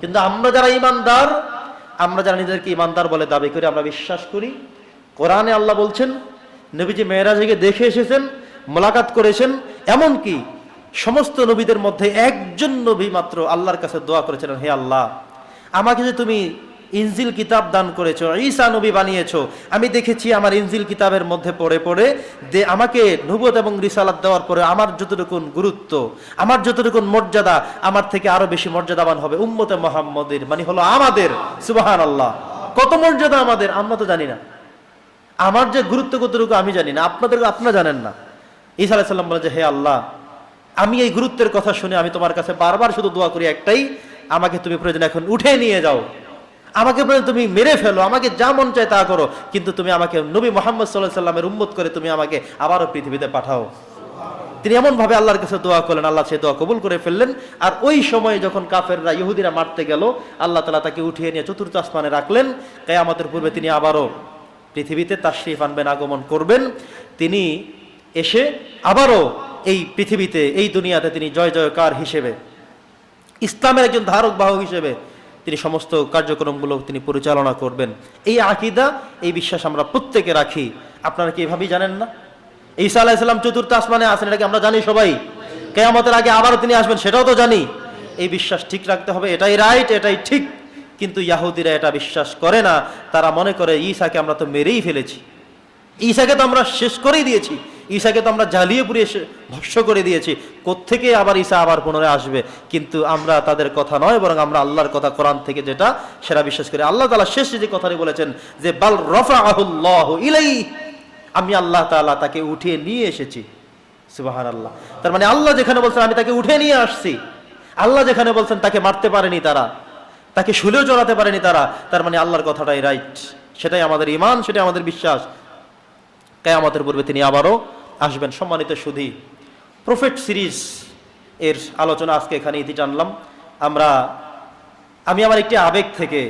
কিন্তু আমরা যারা ইমানদার, আমরা যারা নিজেদেরকে ইমানদার বলে দাবি করি, আমরা বিশ্বাস করি, কোরআনে আল্লাহ বলছেন, নবীজি মেয়েরাজিকে দেখে এসেছেন, মোলাকাত করেছেন এমন কি সমস্ত নবীদের মধ্যে একজন নবী মাত্র আল্লাহর কাছে দোয়া করেছিলেন, হে আল্লাহ, আমাকে যে তুমি ইনজিল কিতাব দান করেছ, ঈসা নবী বানিয়েছ। আমি দেখেছি আমার ইনজিল কিতাবের মধ্যে পড়ে পড়ে যে আমাকে নবুয়ত এবং রিসালাত দেওয়ার পরে আমার যতটুকুন গুরুত্ব, আমার যতটুকুন মর্যাদা, আমার থেকে আরও বেশি মর্যাদাবান হবে উম্মতে মোহাম্মদের মানে হলো আমাদের। সুবাহান আল্লাহ কত মর্যাদা আমাদের, আমরা তো জানি না। আমার যে গুরুত্ব কতটুকু আমি জানি না। আপনাদের, আপনারা জানেন না। ঈসা আলাইসাল্লাম বলে যে, হে আল্লাহ, আমি এই গুরুত্বের কথা শুনে আমি তোমার কাছে বারবার শুধু দোয়া করি একটাই, আমাকে তুমি প্রয়োজন এখন উঠে নিয়ে যাও। আমাকে প্রয়োজন তুমি মেরে ফেলো, আমাকে যা মন চায় তা করো। কিন্তু তুমি আমাকে নবী মোহাম্মদ সাল্লাহ সাল্লামের উম্মত করে তুমি আমাকে আবারও পৃথিবীতে পাঠাও। তিনি এমন ভাবে আল্লাহর কাছে দোয়া করলেন, আল্লাহ সে দোয়া কবুল করে ফেললেন। আর ওই সময়ে যখন কাফেররা, ইহুদিরা মারতে গেল, আল্লাহ তালা তাকে উঠিয়ে নিয়ে চতুর্থ আসমানে রাখলেন। কেয়ামতের পূর্বে তিনি আবারও পৃথিবীতে তার তাশরিফ আনবেন, আগমন করবেন। তিনি এসে আবারও এই পৃথিবীতে, এই দুনিয়াতে তিনি জয় জয়কার হিসেবে, ইসলামের একজন ধারক বাহক হিসেবে তিনি সমস্ত কার্যক্রমগুলো তিনি পরিচালনা করবেন। এই আকিদা, এই বিশ্বাস আমরা প্রত্যেকে রাখি। আপনারা কি এভাবেই জানেন না? ঈসা আলাইসাল্লাম চতুর্থ আসমানে আসেন এটাকে আমরা জানি সবাই? কেয়ামতের আগে আবারও তিনি আসবেন, সেটাও তো জানি। এই বিশ্বাস ঠিক রাখতে হবে, এটাই রাইট এটাই ঠিক। কিন্তু ইয়াহুদিরা এটা বিশ্বাস করে না। তারা মনে করে, ঈসাকে আমরা তো মেরেই ফেলেছি। ঈসাকে তো আমরা শেষ করেই দিয়েছি। ঈসাকে তো আমরা জ্বালিয়ে পুড়িয়ে ভস্য করে দিয়েছি। কোত্থেকে আবার ঈশা আবার পুনরায় আসবে? কিন্তু আমরা তাদের কথা নয়, বরং আমরা আল্লাহর কথা কোরআন থেকে যেটা সেটা বিশ্বাস করি। আল্লাহ তালা শেষ যে কথাটি বলেছেন যে, বাল রফা ইলাই আমি আল্লাহ তাআলা তাকে উঠিয়ে নিয়ে এসেছি। সুবাহান আল্লাহ তার মানে আল্লাহ যেখানে বলছেন, আমি তাকে উঠে নিয়ে আসছি। আল্লাহ যেখানে বলছেন, তাকে মারতে পারেনি তারা। তাকে শুলেও চড়াতে পারেনি তারা। তার মানে আল্লাহর কথাটাই রাইট। সেটাই আমাদের ইমান সেটাই আমাদের বিশ্বাস। কেয়ামতের পূর্বে তিনি আবারও আসবেন সম্মানিত সুধী। প্রফেট সিরিজ এর আলোচনা আজকে এখানে ইতি টানলাম। আমরা, আমি আমার একটি আবেগ থেকে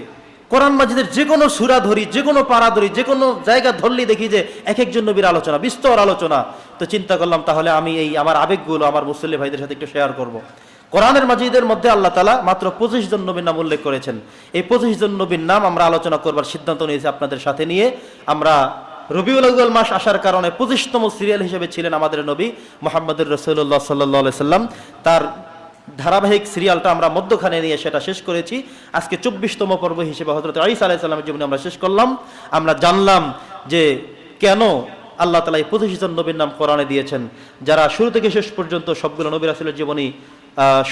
কোরআন মাজিদের যে কোনো সুরা ধরি, যে কোনো পাড়া ধরি, যে কোনো জায়গা ধরলেই দেখি যে এক একজন নবীর আলোচনা, বিস্তর আলোচনা। তো চিন্তা করলাম তাহলে আমি এই আমার আবেগগুলো আমার মুসল্লি ভাইদের সাথে একটু শেয়ার করব। কোরআনের মাজিদের মধ্যে আল্লাহ তালা মাত্র পঁচিশ জন নবীর নাম উল্লেখ করেছেন। এই পঁচিশ জন নবীর নাম আমরা আলোচনা করবার সিদ্ধান্ত নিয়েছি আপনাদের সাথে নিয়ে। আমরা রবিউল আউ্বাল মাস আসার কারণে পঁচিশতম সিরিয়াল হিসেবে ছিলেন আমাদের নবী মোহাম্মদুর রসুল্লাহ সাল্লাহ সাল্লাম। তার ধারাবাহিক সিরিয়ালটা আমরা মধ্যখানে নিয়ে সেটা শেষ করেছি। আজকে চব্বিশতম পর্ব হিসেবে হজরত আইসা আলাইসাল্লামের জীবনে আমরা শেষ করলাম। আমরা জানলাম যে কেন আল্লাহ তালা এই পঁচিশ জন নবীর নাম কোরআনে দিয়েছেন, যারা শুরু থেকে শেষ পর্যন্ত সবগুলো নবীর আসলের জীবনী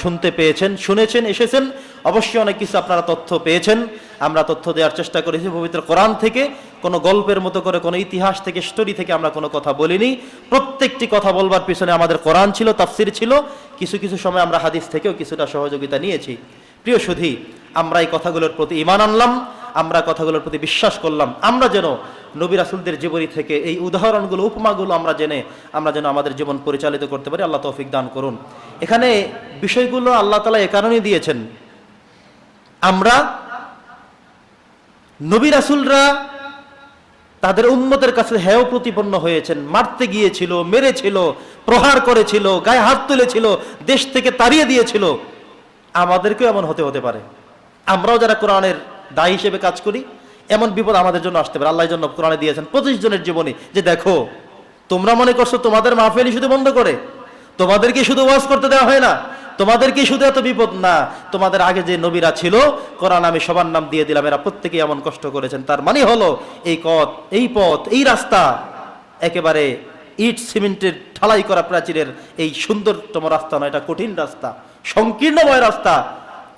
শুনতে পেয়েছেন, শুনেছেন, এসেছেন। অবশ্যই অনেক কিছু আপনারা তথ্য পেয়েছেন। আমরা তথ্য দেওয়ার চেষ্টা করেছি পবিত্র কোরআন থেকে। কোনো গল্পের মতো করে, কোনো ইতিহাস থেকে স্টোরি থেকে আমরা কোনো কথা বলিনি। প্রত্যেকটি কথা বলবার পিছনে আমাদের কোরআন ছিল, তাফসির ছিল। কিছু কিছু সময় আমরা হাদিস থেকেও কিছুটা সহযোগিতা নিয়েছি। প্রিয় সুধী, আমরা এই কথাগুলোর প্রতি ইমান আনলাম, আমরা কথাগুলোর প্রতি বিশ্বাস করলাম। আমরা যেন নবী রাসুলদের জীবনী থেকে এই উদাহরণগুলো, উপমাগুলো আমরা জেনে, আমরা যেন আমাদের জীবন পরিচালিত করতে পারি, আল্লাহ তৌফিক দান করুন। এখানে বিষয়গুলো আল্লাহ তালা এ কারণেই দিয়েছেন। আমরা নবী রাসুলরা তাদের উম্মতের কাছে হেয় প্রতিপন্ন হয়েছেন। মারতে গিয়েছিল, মেরেছিল, প্রহার করেছিল, গায়ে হাত তুলেছিল, দেশ থেকে তাড়িয়ে দিয়েছিল। আমাদেরকেও এমন হতে হতে পারে। আমরাও যারা কোরআনের দায়ী হিসেবে কাজ করি, এমন বিপদ আমাদের জন্য আসতে পারে। আল্লাহর জন্য কোরআনে দিয়েছেন পঁচিশ জনের জীবনে। যে দেখো, তোমরা মনে করছ তোমাদের মাহফিলি শুধু বন্ধ করে, তোমাদেরকে শুধু ওয়াজ করতে দেওয়া হয় না। তোমাদেরকে শুধু এত বিপদ? না, তোমাদের আগে যে নবীরা ছিল, কোরআন আমি সবার নাম দিয়ে দিলাম, এরা প্রত্যেকেই এমন কষ্ট করেছেন। তার মানে হলো, এই পথ এই পথ, এই রাস্তা, একেবারে ইট সিমেন্টের ঢালাই করা প্রাচীরের এই সুন্দরতম রাস্তা নয়, এটা কঠিন রাস্তা, সংকীর্ণময় রাস্তা,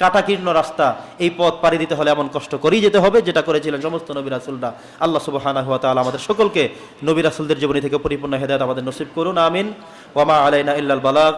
কাটাকীর্ণ রাস্তা। এই পথ পাড়ি দিতে হলে এমন কষ্ট করেই যেতে হবে, যেটা করেছিলেন সমস্ত নবী রাসুলরা। আল্লাহ সুবহানাহু ওয়া তাআলা আমাদের সকলকে নবী রাসুলদের জীবনী থেকে পরিপূর্ণ হেদায়ত আমাদের নসিব করুন, আমিন। ওয়ামা আলাইনা ইল্লাল বালাগ।